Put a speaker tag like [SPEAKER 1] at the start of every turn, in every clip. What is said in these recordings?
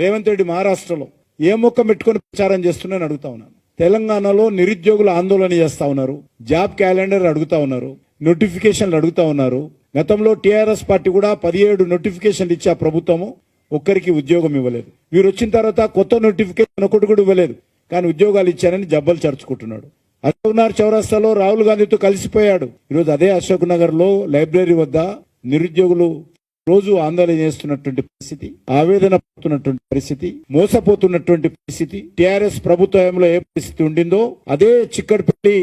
[SPEAKER 1] రేవంత్ రెడ్డి మహారాష్ట్రలో ఏ మొక్క పెట్టుకొని ప్రచారం చేస్తున్నారని అడుగుతా ఉన్నాను. తెలంగాణలో నిరుద్యోగులు ఆందోళన చేస్తా ఉన్నారు. జాబ్ క్యాలెండర్ అడుగుతా ఉన్నారు. నోటిఫికేషన్లు అడుగుతా ఉన్నారు. గతంలో టీఆర్ఎస్ పార్టీ కూడా పదిహేడు నోటిఫికేషన్లు ఇచ్చే ప్రభుత్వము. ఒక్కరికి ఉద్యోగం ఇవ్వలేదు. వీరు వచ్చిన తర్వాత కొత్త నోటిఫికేషన్ ఒకటి కూడా ఇవ్వలేదు. కానీ ఉద్యోగాలు ఇచ్చారని జబ్బలు చరుచుకుంటున్నాడు. అశోక్ నగర్ చౌరస్తాలో రాహుల్ గాంధీతో కలిసిపోయాడు. ఈరోజు అదే అశోక్ నగర్లో లైబ్రరీ వద్ద నిరుద్యోగులు రోజు ఆందోళన చేస్తున్నటువంటి పరిస్థితి ఆవేదన పడుతున్నటువంటి పరిస్థితి మోసపోతున్నటువంటి పరిస్థితి టిఆర్ఎస్ ప్రభుత్వంలో ఏ పరిస్థితి ఉండిందో అదే చిక్కడపల్లి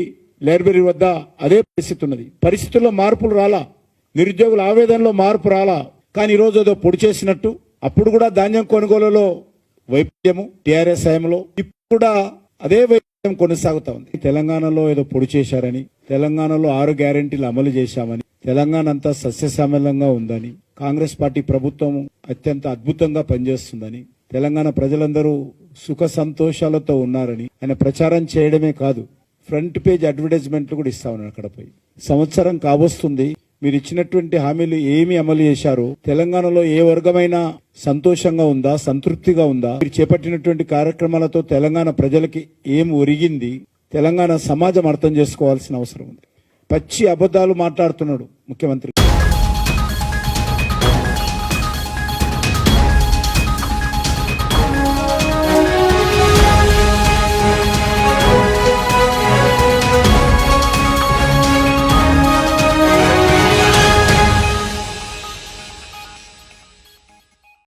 [SPEAKER 1] లైబ్రరీ వద్ద అదే పరిస్థితి ఉన్నది. పరిస్థితుల్లో మార్పులు రాలా? నిరుద్యోగుల ఆవేదనలో మార్పు రాలా? కానీ ఈ రోజు ఏదో పొడి చేసినట్టు అప్పుడు కూడా ధాన్యం కొనుగోలులో వైఫల్యము టిఆర్ఎస్ హయాంలో ఇప్పుడు కూడా అదే వైఫల్యం కొనసాగుతా ఉంది. తెలంగాణలో ఏదో పొడి చేశారని తెలంగాణలో ఆరు గ్యారెంటీలు అమలు చేశామని తెలంగాణ అంతా సస్యశ్యామలంగా ఉందని కాంగ్రెస్ పార్టీ ప్రభుత్వం అత్యంత అద్భుతంగా పనిచేస్తుందని తెలంగాణ ప్రజలందరూ సుఖ సంతోషాలతో ఉన్నారని ఆయన ప్రచారం చేయడమే కాదు ఫ్రంట్ పేజ్ అడ్వర్టైజ్మెంట్లు కూడా ఇస్తా ఉన్నారు అక్కడ పోయి. సంవత్సరం కాబోస్తుంది మీరు ఇచ్చినటువంటి హామీలు ఏమి అమలు చేశారు తెలంగాణలో ఏ వర్గమైనా సంతోషంగా ఉందా సంతృప్తిగా ఉందా? మీరు చేపట్టినటువంటి కార్యక్రమాలతో తెలంగాణ ప్రజలకి ఏం ఒరిగింది? తెలంగాణ సమాజం అర్థం చేసుకోవాల్సిన అవసరం ఉంది. పచ్చి అబద్ధాలు మాట్లాడుతున్నాడు. Muy que van triunfando.